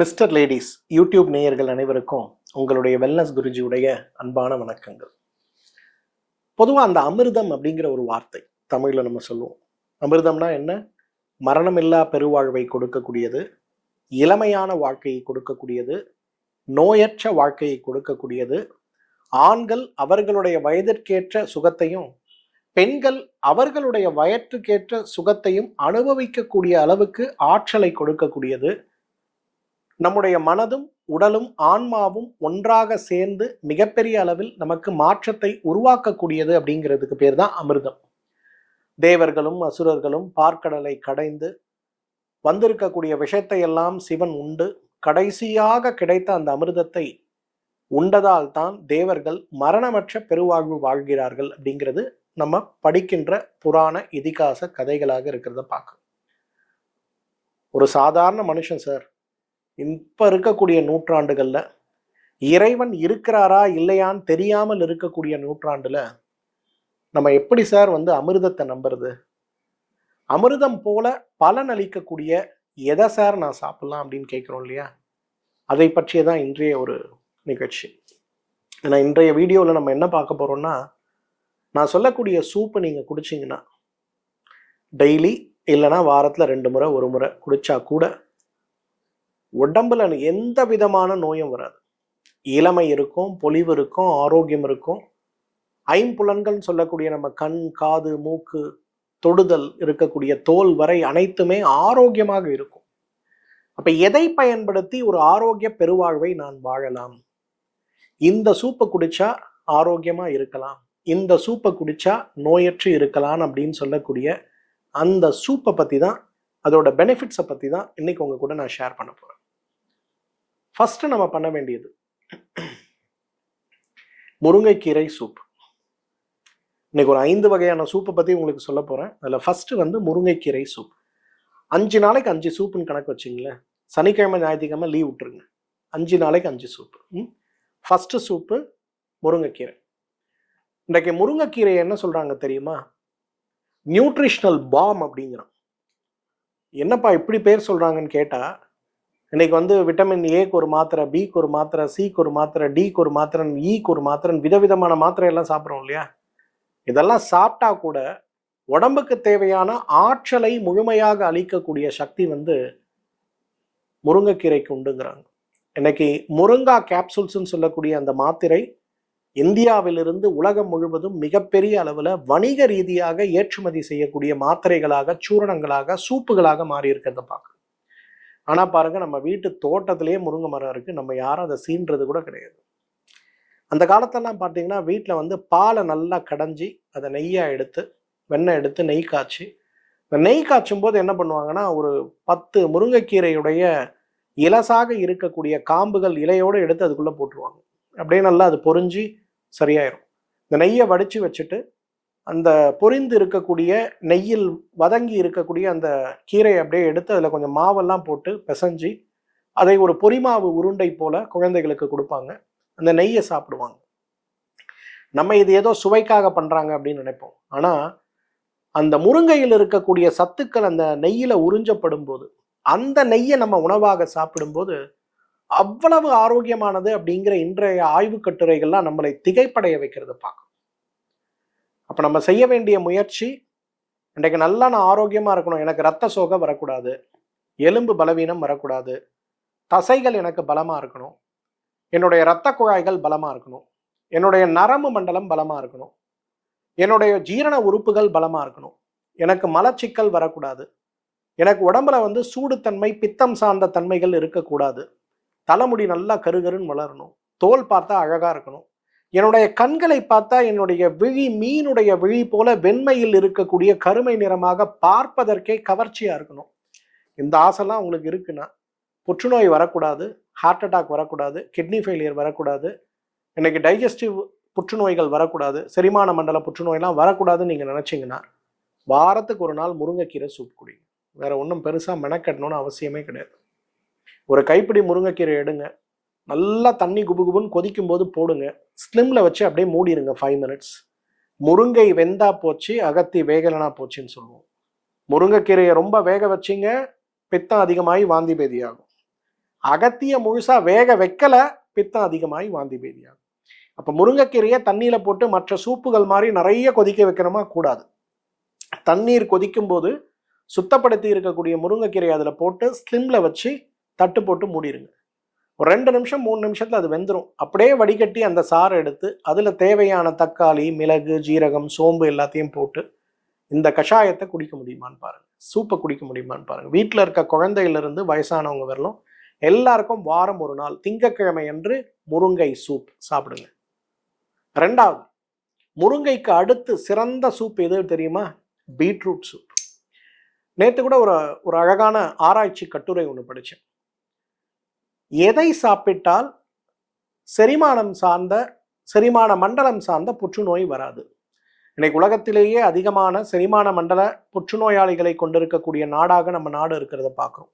Mister ladies YouTube நேயர்கள் அனைவருக்கும் உங்களுடைய வெல்னஸ் குருஜியுடைய அன்பான வணக்கங்கள். பொதுவாக அந்த அமிர்தம் அப்படிங்கிற ஒரு வார்த்தை தமிழில் நம்ம சொல்லுவோம். அமிர்தம்னா என்ன? மரணமில்லா பெருவாழ்வை கொடுக்கக்கூடியது இளமையான வாழ்க்கையை கொடுக்கக்கூடியது நோயற்ற வாழ்க்கையை கொடுக்கக்கூடியது ஆண்கள் அவர்களுடைய வயதிற்கேற்ற சுகத்தையும் பெண்கள் அவர்களுடைய வயற்றுக்கேற்ற சுகத்தையும் அனுபவிக்கக்கூடிய அளவுக்கு ஆற்றலை கொடுக்கக்கூடியது நம்முடைய மனதும் உடலும் ஆன்மாவும் ஒன்றாக சேர்ந்து மிகப்பெரிய அளவில் நமக்கு மாற்றத்தை உருவாக்கக்கூடியது அப்படிங்கிறதுக்கு பேர் தான் அமிர்தம். தேவர்களும் அசுரர்களும் பார்க்கடலை கடைந்து வந்திருக்கக்கூடிய விஷயத்தை எல்லாம் சிவன் உண்டு. கடைசியாக கிடைத்த அந்த அமிர்தத்தை உண்டதால் தான் தேவர்கள் மரணமற்ற பெருவாழ்வு வாழ்கிறார்கள் அப்படிங்கிறது நம்ம படிக்கின்ற புராண இதிகாச கதைகளாக இருக்கிறத பார்க்கும் ஒரு சாதாரண மனுஷன் சார் இப்போ இருக்கக்கூடிய நூற்றாண்டுகளில் இறைவன் இருக்கிறாரா இல்லையான்னு தெரியாமல் இருக்கக்கூடிய நூற்றாண்டில் நம்ம எப்படி சார் வந்து அமிர்தத்தை நம்புறது? அமிர்தம் போல பலன் அளிக்கக்கூடிய எதை சார் நான் சாப்பிட்லாம் அப்படின்னு கேட்குறோம் இல்லையா? அதை பற்றிய தான் இன்றைய ஒரு நிகழ்ச்சி. ஏன்னா இன்றைய வீடியோவில் நம்ம என்ன பார்க்க போகிறோம்னா நான் சொல்லக்கூடிய சூப்பு நீங்கள் குடிச்சிங்கன்னா டெய்லி இல்லைன்னா வாரத்தில் ரெண்டு முறை ஒரு முறை குடித்தா கூட உடம்புல எந்த விதமான நோயும் வராது. இளமை இருக்கும் பொலிவு இருக்கும் ஆரோக்கியம் இருக்கும். ஐம்புலன்கள் சொல்லக்கூடிய நம்ம கண் காது மூக்கு தொடுதல் இருக்கக்கூடிய தோல் வரை அனைத்துமே ஆரோக்கியமாக இருக்கும். அப்ப எதை பயன்படுத்தி ஒரு ஆரோக்கிய பெருவாழ்வை நான் வாழலாம்? இந்த சூப்பை குடிச்சா ஆரோக்கியமா இருக்கலாம். இந்த சூப்பை குடிச்சா நோயற்று இருக்கலாம் அப்படின்னு சொல்லக்கூடிய அந்த சூப்பை பத்தி தான் அதோட பெனிஃபிட்ஸை பத்தி தான் இன்னைக்கு உங்க கூட நான் ஷேர் பண்ண போறேன். ஃபஸ்ட்டு நம்ம பண்ண வேண்டியது. முருங்கைக்கீரை சூப் இன்னைக்கு ஒரு ஐந்து வகையான சூப்பை பற்றி உங்களுக்கு சொல்ல போகிறேன் அதில் ஃபஸ்ட்டு வந்து முருங்கைக்கீரை சூப் அஞ்சு நாளைக்கு அஞ்சு சூப்புன்னு கணக்கு வச்சிங்களேன். சனிக்கிழமை ஞாயிற்றுக்கிழமை லீவ் விட்டுருங்க. அஞ்சு நாளைக்கு அஞ்சு சூப்பு ம்? ஃபர்ஸ்ட் சூப்பு முருங்கைக்கீரை. இன்றைக்கு முருங்கைக்கீரை என்ன சொல்கிறாங்க தெரியுமா? நியூட்ரிஷனல் பாம் அப்படிங்கிறான். என்னப்பா இப்படி பேர் சொல்கிறாங்கன்னு கேட்டால் இன்னைக்கு வந்து விட்டமின் ஏக்கு ஒரு மாத்திரை பிக்கு ஒரு மாத்திரை சிக்கு ஒரு மாத்திரை டிக்கு ஒரு மாத்திரை e ஈக்கு ஒரு மாத்திரை விதவிதமான மாத்திரை எல்லாம் சாப்பிட்றோம் இல்லையா? இதெல்லாம் சாப்பிட்டா கூட உடம்புக்கு தேவையான ஆற்றலை முழுமையாக அளிக்கக்கூடிய சக்தி வந்து முருங்கைக்கீரைக்கு உண்டுங்கிறாங்க. இன்னைக்கு முருங்கா கேப்சூல்ஸ்ன்னு சொல்லக்கூடிய அந்த மாத்திரை இந்தியாவிலிருந்து உலகம் முழுவதும் மிகப்பெரிய அளவில் வணிக ரீதியாக ஏற்றுமதி செய்யக்கூடிய மாத்திரைகளாக சூரணங்களாக சூப்புகளாக மாறி இருக்கிறத பார்க்கணும் ஆனால் பாருங்க நம்ம வீட்டு தோட்டத்திலேயே முருங்கை மரம் இருக்குது நம்ம யாரும் அதை சீன்றது கூட கிடையாது. அந்த காலத்தெல்லாம் பார்த்தீங்கன்னா வீட்டில் வந்து பாலை நல்லா கடைஞ்சி அதை நெய்யாக எடுத்து வெண்ணெய் எடுத்து நெய் காய்ச்சி இந்த நெய் காய்ச்சும் போது என்ன பண்ணுவாங்கன்னா ஒரு பத்து முருங்கைக்கீரையுடைய இலசாக இருக்கக்கூடிய காம்புகள் இலையோடு எடுத்து அதுக்குள்ளே போட்டுருவாங்க. அப்படியே நல்லா அது பொறிஞ்சி சரியாயிரும். இந்த நெய்யை வடித்து வச்சுட்டு அந்த பொரிந்து இருக்கக்கூடிய நெய்யில் வதங்கி இருக்கக்கூடிய அந்த கீரையை அப்படியே எடுத்து அதில் கொஞ்சம் மாவெல்லாம் போட்டு பிசைஞ்சு அதை ஒரு பொரிமாவு உருண்டை போல குழந்தைகளுக்கு கொடுப்பாங்க. அந்த நெய்யை சாப்பிடுவாங்க. நம்ம இது ஏதோ சுவைக்காக பண்ணுறாங்க அப்படின்னு நினைப்போம். ஆனால் அந்த முருங்கையில் இருக்கக்கூடிய சத்துக்கள் அந்த நெய்யில் உறிஞ்சப்படும் போது அந்த நெய்யை நம்ம உணவாக சாப்பிடும்போது அவ்வளவு ஆரோக்கியமானது அப்படிங்கிற இன்றைய ஆய்வு கட்டுரைகள்லாம் நம்மளை திகைப்படைய வைக்கிறது பார்க்கும் அப்போ நம்ம செய்ய வேண்டிய முயற்சி இன்றைக்கு நல்லா நான் ஆரோக்கியமாக இருக்கணும். எனக்கு ரத்த சோகை வரக்கூடாது. எலும்பு பலவீனம் வரக்கூடாது. தசைகள் எனக்கு பலமாக இருக்கணும். என்னுடைய இரத்த குழாய்கள் பலமாக இருக்கணும். என்னுடைய நரம்பு மண்டலம் பலமாக இருக்கணும். என்னுடைய ஜீரண உறுப்புகள் பலமாக இருக்கணும். எனக்கு மலச்சிக்கல் வரக்கூடாது. எனக்கு உடம்புல வந்து சூடுத்தன்மை பித்தம் சார்ந்த தன்மைகள் இருக்கக்கூடாது. தலைமுடி நல்லா கருகருன்னு வளரணும். தோல் பார்த்தா அழகாக இருக்கணும். என்னுடைய கண்களை பார்த்தா என்னுடைய விழி மீனுடைய விழி போல வெண்மையில் இருக்கக்கூடிய கருமை நிறமாக பார்ப்பதற்கே கவர்ச்சியாக இருக்கணும். இந்த ஆசைலாம் உங்களுக்கு இருக்குன்னா புற்றுநோய் வரக்கூடாது ஹார்ட் அட்டாக் வரக்கூடாது கிட்னி ஃபெயிலியர் வரக்கூடாது இன்னைக்கு டைஜஸ்டிவ் புற்றுநோய்கள் வரக்கூடாது செரிமான மண்டல புற்றுநோயெல்லாம் வரக்கூடாதுன்னு நீங்கள் நினச்சிங்கன்னா வாரத்துக்கு ஒரு நாள் முருங்கைக்கீரை சூப் குடிங்க. வேற ஒன்றும் பெருசாக மெனக்கட்டணும்னு அவசியமே கிடையாது. ஒரு கைப்பிடி முருங்கைக்கீரை எடுங்க. நல்லா தண்ணி குபுகுபுன்னு கொதிக்கும் போது போடுங்க. ஸ்லிம்ல வச்சு அப்படியே மூடிடுங்க ஃபைவ் மினிட்ஸ் முருங்கை வெந்தா போச்சு அகத்தி வேகலனா போச்சுன்னு சொல்லுவோம். முருங்கைக்கீரையை ரொம்ப வேக வச்சிங்க பித்தம் அதிகமாகி வாந்தி பேதியாகும் அகத்திய முழுசாக வேக வைக்கலை பித்தம் அதிகமாகி வாந்தி பேதியாகும் அப்போ முருங்கைக்கீரையை தண்ணியில் போட்டு மற்ற சூப்புகள் மாதிரி நிறைய கொதிக்க வைக்கணுமா? கூடாது. தண்ணீர் கொதிக்கும் போது சுத்தப்படுத்தி இருக்கக்கூடிய முருங்கைக்கீரையை அதில் போட்டு ஸ்லிம்ல வச்சு தட்டு போட்டு மூடிடுங்க ஒரு ரெண்டு நிமிஷம் மூணு நிமிஷத்தில் அது வெந்துடும் அப்படியே வடிகட்டி அந்த சாறு எடுத்து அதில் தேவையான தக்காளி மிளகு ஜீரகம் சோம்பு எல்லாத்தையும் போட்டு இந்த கஷாயத்தை குடிக்க முடியுமான்னு பாருங்க. சூப்பை குடிக்க முடியுமான்னு பாருங்க. வீட்டில் இருக்க குழந்தையிலிருந்து வயசானவங்க வரலும் எல்லாருக்கும் வாரம் ஒரு நாள் திங்கக்கிழமை அன்று முருங்கை சூப் சாப்பிடுங்க. ரெண்டாவது முருங்கைக்கு அடுத்து சிறந்த சூப் எது தெரியுமா? Beetroot soup. நேற்று கூட ஒரு ஒரு அழகான ஆராய்ச்சி கட்டுரை ஒன்று படித்தேன் எதை சாப்பிட்டால் செரிமானம் சார்ந்த செரிமான மண்டலம் சார்ந்த புற்றுநோய் வராது. இன்னைக்கு உலகத்திலேயே அதிகமான செரிமான மண்டல புற்றுநோயாளிகளை கொண்டிருக்கக்கூடிய நாடாக நம்ம நாடு இருக்கிறத பார்க்குறோம்.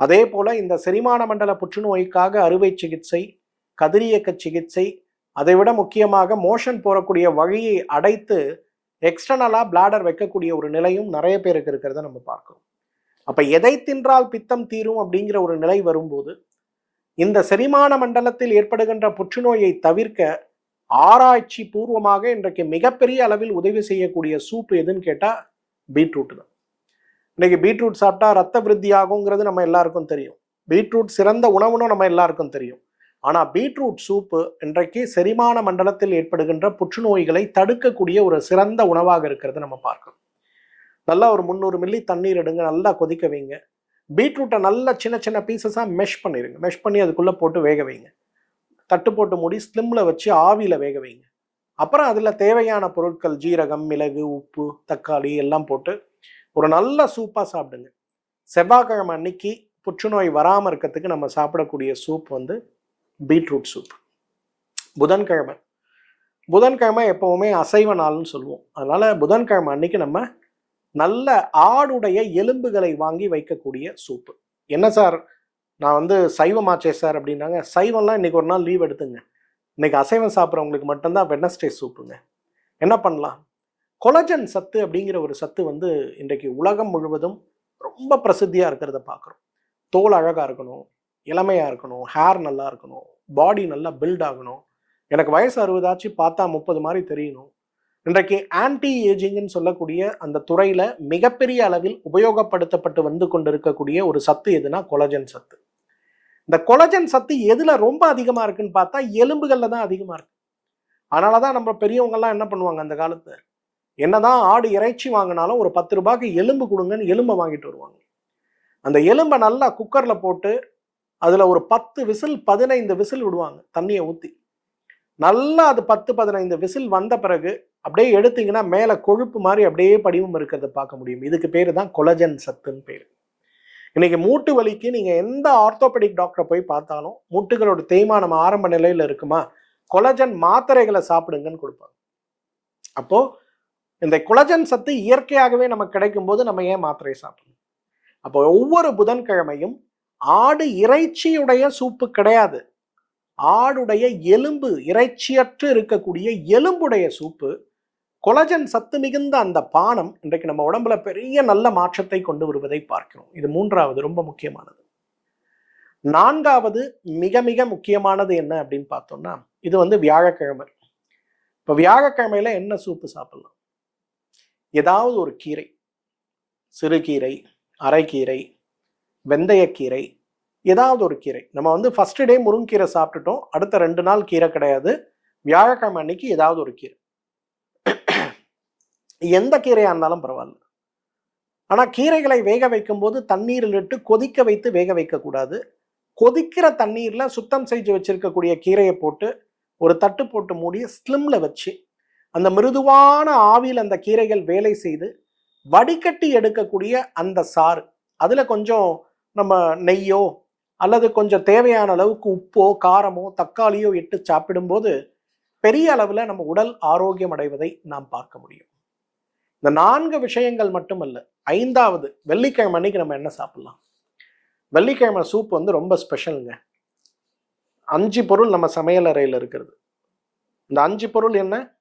அதே போல இந்த செரிமான மண்டல புற்றுநோய்க்காக அறுவை சிகிச்சை கதிரியக்க சிகிச்சை அதை விட முக்கியமாக மோஷன் போறக்கூடிய வழியை அடைத்து எக்ஸ்டர்னலாக பிளாடர் வைக்கக்கூடிய ஒரு நிலையும் நிறைய பேருக்கு இருக்கிறத நம்ம பார்க்குறோம். அப்போ எதை தின்றால் பித்தம் தீரும் அப்படிங்கிற ஒரு நிலை வரும்போது இந்த செரிமான மண்டலத்தில் ஏற்படுகின்ற புற்றுநோயை தவிர்க்க ஆராய்ச்சி பூர்வமாக இன்றைக்கு மிகப்பெரிய அளவில் உதவி செய்யக்கூடிய சூப் எதுன்னு கேட்டால் பீட்ரூட் தான். இன்னைக்கு பீட்ரூட் சாப்பிட்டா ரத்த விருத்தி ஆகுங்கிறது நம்ம எல்லாருக்கும் தெரியும். பீட்ரூட் சிறந்த உணவுன்னு நம்ம எல்லாருக்கும் தெரியும். ஆனால் பீட்ரூட் சூப்பு இன்றைக்கு செரிமான மண்டலத்தில் ஏற்படுகின்ற புற்றுநோய்களை தடுக்கக்கூடிய ஒரு சிறந்த உணவாக இருக்கிறது நம்ம பார்க்கணும். நல்லா ஒரு முந்நூறு மில்லி தண்ணீர் எடுங்க நல்லா கொதிக்க வைங்க. பீட்ரூட்டை நல்லா சின்ன சின்ன பீசஸாக மெஷ் பண்ணிடுங்க மெஷ் பண்ணி அதுக்குள்ளே போட்டு வேக வைங்க. தட்டு போட்டு மூடி ஸ்லிம்மில் வச்சு ஆவியில் வேக வைங்க. அப்புறம் அதில் தேவையான பொருட்கள் ஜீரகம் மிளகு உப்பு தக்காளி எல்லாம் போட்டு ஒரு நல்ல சூப்பாக சாப்பிடுங்க. செவ்வாய்க்கிழமை அன்னைக்கு புற்றுநோய் வராமல் இருக்கிறதுக்கு நம்ம சாப்பிடக்கூடிய சூப் வந்து பீட்ரூட் சூப் புதன்கிழமை. புதன்கிழமை எப்பவுமே அசைவ நாள்னு சொல்லுவோம். அதனால புதன்கிழமை அன்னைக்கு நம்ம நல்ல ஆடுடைய எலும்புகளை வாங்கி வைக்கக்கூடிய சூப்பு. என்ன சார்? நான் வந்து சைவமாச்சே சார் அப்படின்னாங்க. சைவம்லாம் இன்னைக்கு ஒரு நாள் லீவ் எடுத்துங்க. இன்னைக்கு அசைவம் சாப்பிட்றவங்களுக்கு மட்டும்தான் வெட்னஸ்டே சூப்புங்க. என்ன பண்ணலாம்? கொலஜன் சத்து அப்படிங்கிற ஒரு சத்து வந்து இன்றைக்கு உலகம் முழுவதும் ரொம்ப பிரசித்தியாக இருக்கிறத பார்க்குறோம். தோல் அழகாக இருக்கணும் இளமையாக இருக்கணும் ஹேர் நல்லா இருக்கணும் பாடி நல்லா பில்ட் ஆகணும். எனக்கு வயசு அறுபதாச்சு பார்த்தா முப்பது மாதிரி தெரியணும். இன்றைக்கு ஆன்டி ஏஜிங்னு சொல்லக்கூடிய அந்த துறையில மிகப்பெரிய அளவில் உபயோகப்படுத்தப்பட்டு வந்து கொண்டிருக்கக்கூடிய ஒரு சத்து எதுனா கொலஜன் சத்து. இந்த கொலஜன் சத்து எதுல ரொம்ப அதிகமா இருக்குன்னு பார்த்தா எலும்புகள்ல தான் அதிகமா இருக்கு. அதனாலதான் நம்ம பெரியவங்கெல்லாம் என்ன பண்ணுவாங்க அந்த காலத்துல என்னதான் ஆடு இறைச்சி வாங்கினாலும் ஒரு பத்து ரூபாய்க்கு எலும்பு கொடுங்கன்னு எலும்பை வாங்கிட்டு வருவாங்க. அந்த எலும்பை நல்லா குக்கர்ல போட்டு அதுல ஒரு பத்து விசில் பதினைந்து விசில் விடுவாங்க தண்ணியை ஊத்தி. நல்லா அது பத்து பதினைந்து விசில் வந்த பிறகு அப்படியே எடுத்தீங்கன்னா மேலே கொழுப்பு மாதிரி அப்படியே படிவம் இருக்கிறத பார்க்க முடியும். இதுக்கு பேர் தான் கொலஜன் சத்துன்னு பேர். இன்னைக்கு மூட்டு வலிக்கு நீங்கள் எந்த ஆர்த்தோபெடிக் டாக்டரை போய் பார்த்தாலும் மூட்டுகளோட தேய்மானம் ஆரம்ப நிலையில் இருக்குமா? கொலஜன் மாத்திரைகளை சாப்பிடுங்கன்னு கொடுப்பாங்க. அப்போ இந்த கொலஜன் சத்து இயற்கையாகவே நமக்கு கிடைக்கும் போது நம்ம ஏன் மாத்திரையை சாப்பிடணும்? அப்போ ஒவ்வொரு புதன்கிழமையும் ஆடு இறைச்சியுடைய சூப்பு கிடையாது. ஆடுடைய எலும்பு இறைச்சியற்று இருக்கக்கூடிய எலும்புடைய சூப்பு கொலஜன் சத்து மிகுந்த அந்த பானம் இன்றைக்கு நம்ம உடம்புல பெரிய நல்ல மாற்றத்தை கொண்டு வருவதை பார்க்கிறோம். இது மூன்றாவது ரொம்ப முக்கியமானது. நான்காவது மிக மிக முக்கியமானது என்ன அப்படின்னு பார்த்தோம்னா இது வந்து வியாழக்கிழமை. இப்போ வியாழக்கிழமையில என்ன சூப்பு சாப்பிடலாம்? ஏதாவது ஒரு கீரை. சிறுகீரை அரைக்கீரை வெந்தயக்கீரை ஏதாவது ஒரு கீரை. நம்ம வந்து ஃபர்ஸ்ட் டே முருங்கீரை சாப்பிட்டுட்டோம் அடுத்த ரெண்டு நாள் கீரை கிடையாது. வியாழக்கிழமை அன்னைக்கு ஏதாவது ஒரு கீரை. எந்த கீரையாக இருந்தாலும் பரவாயில்ல. ஆனால் கீரைகளை வேக வைக்கும்போது தண்ணீரில் இட்டு கொதிக்க வைத்து வேக வைக்கக்கூடாது. கொதிக்கிற தண்ணீரில் சுத்தம் செஞ்சு வச்சிருக்கக்கூடிய கீரையை போட்டு ஒரு தட்டு போட்டு மூடி ஸ்லிம்ல வச்சு அந்த மிருதுவான ஆவியில் அந்த கீரைகள் வேலை செய்து வடிகட்டி எடுக்கக்கூடிய அந்த சாறு அதில் கொஞ்சம் நம்ம நெய்யோ அல்லது கொஞ்சம் தேவையான அளவுக்கு உப்போ காரமோ தக்காளியோ இட்டு சாப்பிடும்போது பெரிய அளவில் நம்ம உடல் ஆரோக்கியம் அடைவதை நாம் பார்க்க முடியும். இந்த நான்கு விஷயங்கள் மட்டுமல்ல ஐந்தாவது வெள்ளிக்கிழமை அன்னைக்கு நம்ம என்ன சாப்பிட்லாம்? வெள்ளிக்கிழமை சூப் வந்து ரொம்ப ஸ்பெஷலுங்க அஞ்சு பொருள் நம்ம சமையல் அறையில் இருக்கிறது. இந்த அஞ்சு பொருள் என்ன?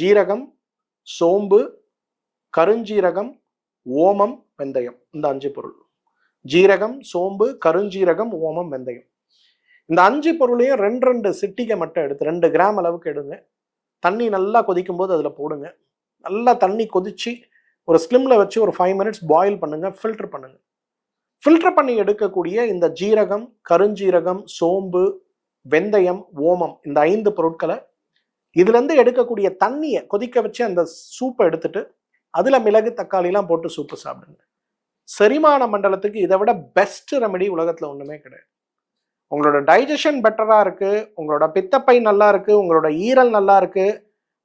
ஜீரகம் சோம்பு கருஞ்சீரகம் ஓமம் வெந்தயம். இந்த அஞ்சு பொருள். ஜீரகம் சோம்பு கருஞ்சீரகம் ஓமம் வெந்தயம். இந்த அஞ்சு பொருளையும் ரெண்டு ரெண்டு சிட்டிகை மட்டும் எடுத்து ரெண்டு கிராம் அளவுக்கு எடுங்க. தண்ணி நல்லா கொதிக்கும் போது அதில் போடுங்க. நல்லா தண்ணி கொதிச்சு ஒரு ஸ்லிம்ல வச்சு ஒரு ஃபைவ் மினிட்ஸ் பாயில் பண்ணுங்க ஃபில்டர் பண்ணுங்க. ஃபில்டர் பண்ணி எடுக்கக்கூடிய இந்த ஜீரகம் கருஞ்சீரகம் சோம்பு வெந்தயம் ஓமம் இந்த ஐந்து பொருட்களை இதுலேருந்து எடுக்கக்கூடிய தண்ணியை கொதிக்க வச்சு அந்த சூப்பை எடுத்துட்டு அதில் மிளகு தக்காளிலாம் போட்டு சூப்பு சாப்பிடுங்க. செரிமான மண்டலத்துக்கு இதை விட பெஸ்ட் ரெமெடி உலகத்தில் ஒன்றுமே கிடையாது. உங்களோட டைஜஷன் பெட்டராக இருக்குது உங்களோட பித்தப்பை நல்லா இருக்குது உங்களோட ஈரல் நல்லா இருக்குது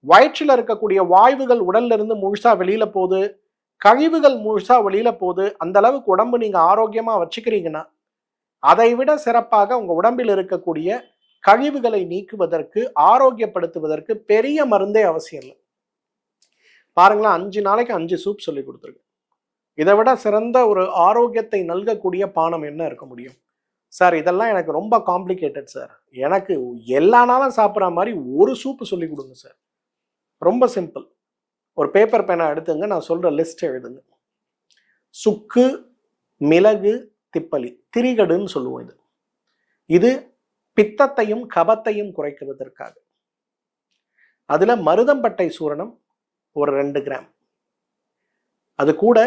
வயிற்றில் இருக்கக்கூடிய வாய்வுகள் உடல்ல இருந்து முழுசா வெளியில போகுது கழிவுகள் முழுசா வெளியில போகுது அந்த அளவுக்கு உடம்பு நீங்க ஆரோக்கியமா வச்சுக்கிறீங்கன்னா அதை விட சிறப்பாக உங்க உடம்பில் இருக்கக்கூடிய கழிவுகளை நீக்குவதற்கு ஆரோக்கியப்படுத்துவதற்கு பெரிய மருந்தே அவசியம் இல்லை. பாருங்களேன் அஞ்சு நாளைக்கு அஞ்சு சூப் சொல்லி கொடுத்துருக்கு. இதை விட சிறந்த ஒரு ஆரோக்கியத்தை நல்கக்கூடிய பானம் என்ன இருக்க முடியும்? சார் இதெல்லாம் எனக்கு ரொம்ப காம்ப்ளிகேட்டட் சார். எனக்கு எல்லா நாளும் சாப்பிட்ற மாதிரி ஒரு சூப்பு சொல்லி கொடுங்க சார். ரொம்ப சிம்பிள் ஒரு பேப்பர் பேனா எடுத்துங்க நான் சொல்ற லிஸ்ட் எழுதுங்க. சுக்கு மிளகு திப்பலி திரிகடுன்னு சொல்லுவோம் இது. இது பித்தத்தையும் கபத்தையும் குறைக்கிறதற்காக. அதில் மருதம்பட்டை சூரணம் ஒரு ரெண்டு கிராம் அது கூட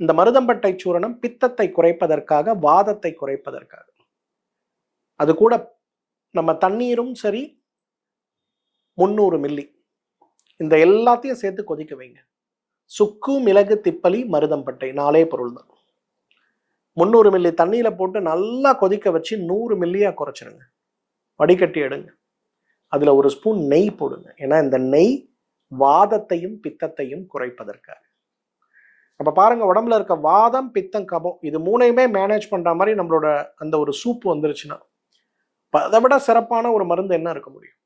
இந்த மருதம்பட்டை சூரணம் பித்தத்தை குறைப்பதற்காக வாதத்தை குறைப்பதற்காக. அது கூட நம்ம தண்ணீரும் சரி முந்நூறு மில்லி இந்த எல்லாத்தையும் சேர்த்து கொதிக்க வைங்க. சுக்கு மிளகு திப்பலி மருதம்பட்டை நாலே பொருள் தான். முந்நூறு மில்லி தண்ணியில் போட்டு நல்லா கொதிக்க வச்சு நூறு மில்லியாக குறைச்சிருங்க. வடிகட்டி எடுங்க. அதில் ஒரு ஸ்பூன் நெய் போடுங்க. ஏன்னா இந்த நெய் வாதத்தையும் பித்தத்தையும் குறைப்பதற்காக. அப்போ பாருங்க உடம்புல இருக்க வாதம் பித்தம் கபம் இது மூணையுமே மேனேஜ் பண்ணுற மாதிரி நம்மளோட அந்த ஒரு சூப் வந்துருச்சுன்னா அதை விட சிறப்பான ஒரு மருந்து என்ன இருக்க முடியும்?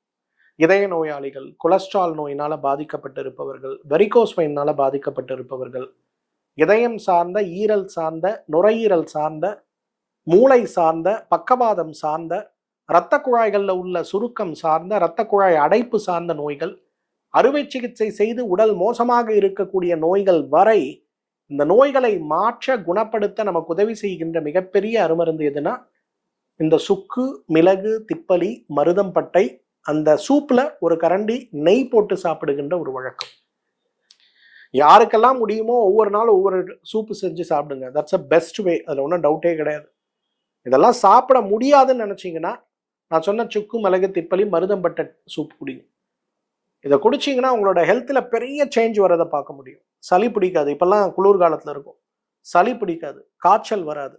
இதய நோயாளிகள் கொலஸ்ட்ரால் நோயினால் பாதிக்கப்பட்டிருப்பவர்கள் வெரிகோஸ் வைனால பாதிக்கப்பட்டு இருப்பவர்கள் இதயம் சார்ந்த ஈரல் சார்ந்த நுரையீரல் சார்ந்த மூளை சார்ந்த பக்கவாதம் சார்ந்த இரத்த குழாய்களில் உள்ள சுருக்கம் சார்ந்த இரத்த குழாய் அடைப்பு சார்ந்த நோய்கள் அறுவை சிகிச்சை செய்து உடல் மோசமாக இருக்கக்கூடிய நோய்கள் வரை இந்த நோய்களை மாற்ற குணப்படுத்த நமக்கு உதவி செய்கின்ற மிகப்பெரிய அருமருந்து எதுனா இந்த சுக்கு மிளகு திப்பலி மருதம்பட்டை அந்த சூப்பில் ஒரு கரண்டி நெய் போட்டு சாப்பிடுகின்ற ஒரு வழக்கம். யாருக்கெல்லாம் முடியுமோ ஒவ்வொரு நாளும் ஒவ்வொரு சூப்பு செஞ்சு சாப்பிடுங்க. தட்ஸ் அ பெஸ்ட் வே அதில் ஒன்றும் டவுட்டே கிடையாது. இதெல்லாம் சாப்பிட முடியாதுன்னு நினச்சிங்கன்னா நான் சொன்ன சுக்கு மிளகு திப்பலி மருதம்பட்ட சூப் குடிங்க. இதை குடிச்சிங்கன்னா உங்களோட ஹெல்த்தில் பெரிய சேஞ்ச் வரதை பார்க்க முடியும். சளி பிடிக்காது. இப்போல்லாம் குளிர்காலத்தில் இருக்கும். சளி பிடிக்காது. காய்ச்சல் வராது.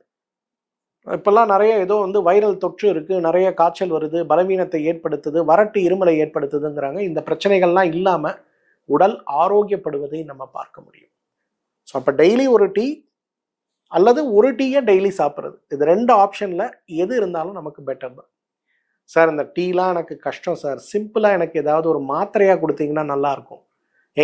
இப்போல்லாம் நிறைய ஏதோ வந்து வைரல் தொற்று இருக்குது நிறைய காய்ச்சல் வருது பலவீனத்தை ஏற்படுத்துது வறட்டு இருமலை ஏற்படுத்துதுங்கிறாங்க. இந்த பிரச்சனைகள்லாம் இல்லாமல் உடல் ஆரோக்கியப்படுவதை நம்ம பார்க்க முடியும். ஸோ அப்போ டெய்லி ஒரு டீ அல்லது ஒரு டீயை டெய்லி சாப்பிட்றது. இது ரெண்டு ஆப்ஷனில் எது இருந்தாலும் நமக்கு பெட்டர் தான். சார் இந்த டீலாம் எனக்கு கஷ்டம் சார் சிம்பிளாக எனக்கு ஏதாவது ஒரு மாத்திரையாக கொடுத்தீங்கன்னா நல்லாயிருக்கும்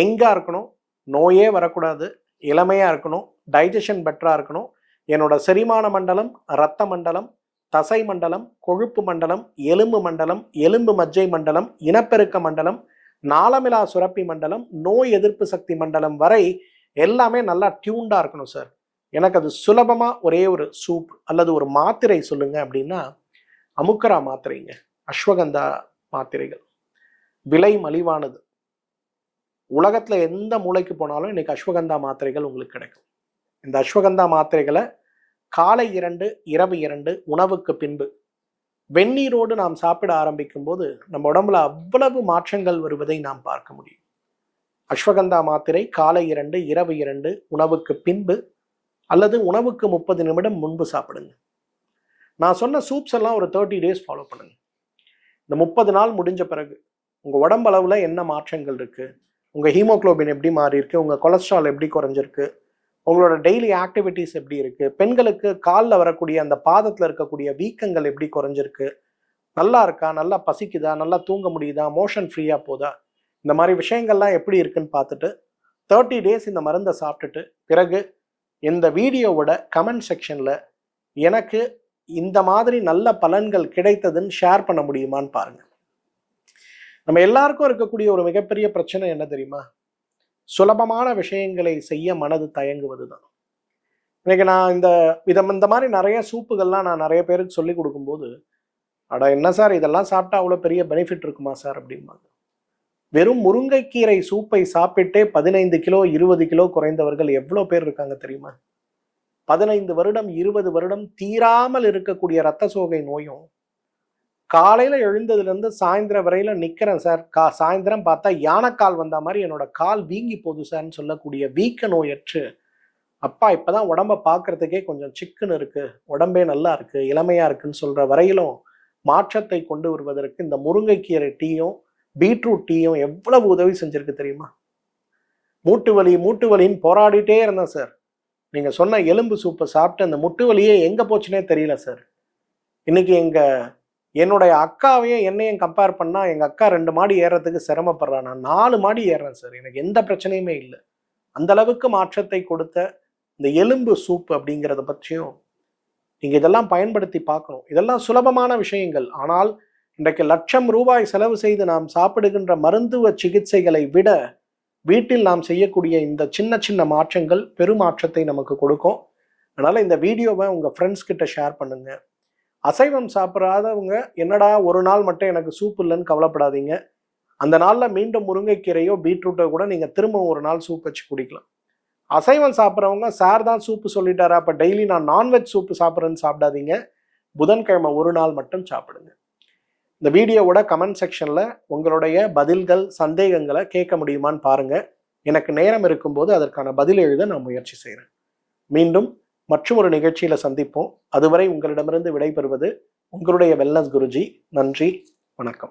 எங்கே இருக்கணும்? நோயே வரக்கூடாது. இளமையாக இருக்கணும். டைஜஷன் பெட்டராக இருக்கணும். என்னோட செரிமான மண்டலம் இரத்த மண்டலம் தசை மண்டலம் கொழுப்பு மண்டலம் எலும்பு மண்டலம் எலும்பு மஜ்ஜை மண்டலம் இனப்பெருக்க மண்டலம் நாளமிலா சுரப்பி மண்டலம் நோய் எதிர்ப்பு சக்தி மண்டலம் வரை எல்லாமே நல்லா டியூண்டாக இருக்கணும் சார் எனக்கு அது சுலபமாக ஒரே ஒரு சூப் அல்லது ஒரு மாத்திரை சொல்லுங்க அப்படின்னா அமுக்கரா மாத்திரைங்க அஸ்வகந்தா மாத்திரைகள். விலை மலிவானது. உலகத்தில் எந்த மூலைக்கு போனாலும் இன்னைக்கு அஸ்வகந்தா மாத்திரைகள் உங்களுக்கு கிடைக்கும். இந்த அஸ்வகந்தா மாத்திரைகளை காலை இரண்டு இரவு இரண்டு உணவுக்கு பின்பு. வெந்நீரோடு நாம் சாப்பிட ஆரம்பிக்கும் போது நம்ம உடம்புல அவ்வளவு மாற்றங்கள் வருவதை நாம் பார்க்க முடியும். அஸ்வகந்தா மாத்திரை காலை இரண்டு இரவு இரண்டு உணவுக்கு பின்பு அல்லது உணவுக்கு முப்பது நிமிடம் முன்பு சாப்பிடுங்க. நான் சொன்ன சூப்ஸ் எல்லாம் ஒரு தேர்ட்டி டேஸ் ஃபாலோ பண்ணுங்க. இந்த முப்பது நாள் முடிஞ்ச பிறகு உங்க உடம்பளவுல என்ன மாற்றங்கள் இருக்கு? உங்க ஹீமோகுளோபின் எப்படி மாறி இருக்கு உங்க கொலஸ்ட்ரால் எப்படி குறைஞ்சிருக்கு? உங்களோட டெய்லி ஆக்டிவிட்டீஸ் எப்படி இருக்கு? பெண்களுக்கு காலில் வரக்கூடிய அந்த பாதத்தில் இருக்கக்கூடிய வீக்கங்கள் எப்படி குறைஞ்சிருக்கு? நல்லா இருக்கா? நல்லா பசிக்குதா? நல்லா தூங்க முடியுதா? மோஷன் ஃப்ரீயாக போதா? இந்த மாதிரி விஷயங்கள்லாம் எப்படி இருக்குன்னு பார்த்துட்டு தேர்ட்டி டேஸ் இந்த மருந்தை சாப்பிட்டுட்டு பிறகு இந்த வீடியோவோட கமெண்ட் செக்ஷனில் எனக்கு இந்த மாதிரி நல்ல பலன்கள் கிடைத்ததுன்னு ஷேர் பண்ண முடியுமான்னு பாருங்கள் நம்ம எல்லாருக்கும் இருக்கக்கூடிய ஒரு மிகப்பெரிய பிரச்சனை என்ன தெரியுமா? சுலபமான விஷயங்களை செய்ய மனது தயங்குவது தான் இன்னைக்கு நான் இந்த விதம் இந்த மாதிரி நிறைய சூப்புகள்லாம் நான் நிறைய பேருக்கு சொல்லி கொடுக்கும்போது அட என்ன சார் இதெல்லாம் சாப்பிட்டா அவ்வளோ பெரிய பெனிஃபிட் இருக்குமா சார் அப்படிம்பாங்க. வெறும் முருங்கைக்கீரை சூப்பை சாப்பிட்டே பதினைந்து கிலோ இருபது கிலோ குறைந்தவர்கள் எவ்வளோ பேர் இருக்காங்க தெரியுமா? பதினைந்து வருடம் இருபது வருடம் தீராமல் இருக்கக்கூடிய ரத்த சோகை நோயும் காலையில் எழுந்ததுலேருந்து சாயந்தரம் வரையில் நிற்கிறேன் சார். கா சாயந்தரம் பார்த்தா யானைக்கால் வந்த மாதிரி என்னோட கால் வீங்கி போகுது சார்னு சொல்லக்கூடிய வீக்க நோயற்று. அப்பா இப்பதான் உடம்ப பார்க்கறதுக்கே கொஞ்சம் சிக்கன் இருக்குது உடம்பே நல்லா இருக்குது இளமையாக இருக்குன்னு சொல்கிற வரையிலும் மாற்றத்தை கொண்டு வருவதற்கு இந்த முருங்கைக்கீரை டீயும் பீட்ரூட் டீயும் எவ்வளவு உதவி செஞ்சுருக்கு தெரியுமா? மூட்டு வலி மூட்டு வலின்னு போராடிட்டே இருந்தேன் சார். நீங்கள் சொன்ன எலும்பு சூப்பை சாப்பிட்டு அந்த முட்டு வலியே எங்கே போச்சுனே தெரியல சார். இன்னைக்கு எங்கள் என்னுடைய அக்காவையும் என்னையும் கம்பேர் பண்ணால் எங்கள் அக்கா ரெண்டு மாடி ஏறுறதுக்கு சிரமப்படுறா. நான் நாலு மாடி ஏறுறேன் சார் எனக்கு எந்த பிரச்சனையுமே இல்லை. அந்த அளவுக்கு மாற்றத்தை கொடுத்த இந்த எலும்பு சூப் அப்படிங்கிறத பற்றியும் நீங்கள் இதெல்லாம் பயன்படுத்தி பார்க்கணும். இதெல்லாம் சுலபமான விஷயங்கள். ஆனால் இன்றைக்கு லட்சம் ரூபாய் செலவு செய்து நாம் சாப்பிடுகின்ற மருத்துவ சிகிச்சைகளை விட வீட்டில் நாம் செய்யக்கூடிய இந்த சின்ன சின்ன மாற்றங்கள் பெருமாற்றத்தை நமக்கு கொடுக்கும். அதனால் இந்த வீடியோவை உங்கள் ஃப்ரெண்ட்ஸ் கிட்ட ஷேர் பண்ணுங்கள் அசைவம் சாப்பிடாதவங்க என்னடா ஒரு நாள் மட்டும் எனக்கு சூப் இல்லைன்னு கவலைப்படாதீங்க. அந்த நாளில் மீண்டும் முருங்கைக்கீரையோ பீட்ரூட்டோ கூட நீங்கள் திரும்ப ஒரு நாள் சூப் வச்சு குடிக்கலாம். அசைவம் சாப்பிட்றவங்க சார் தான் சூப்பு சொல்லிட்டாரா? அப்போ டெய்லி நான் நான்வெஜ் சூப்பு சாப்பிட்றேன்னு சாப்பிடாதீங்க. புதன்கிழமை ஒரு நாள் மட்டும் சாப்பிடுங்க. இந்த வீடியோவோட கமெண்ட் செக்ஷனில் உங்களுடைய பதில்கள் சந்தேகங்களை கேட்க முடியுமான்னு பாருங்கள் எனக்கு நேரம் இருக்கும்போது அதற்கான பதில் எழுத நான் முயற்சி செய்கிறேன் மீண்டும் மற்றும் ஒரு நிகழ்ச்சியில சந்திப்போம். அதுவரை உங்களிடமிருந்து விடைபெறுவது உங்களுடைய வெல்னஸ் குருஜி. நன்றி வணக்கம்.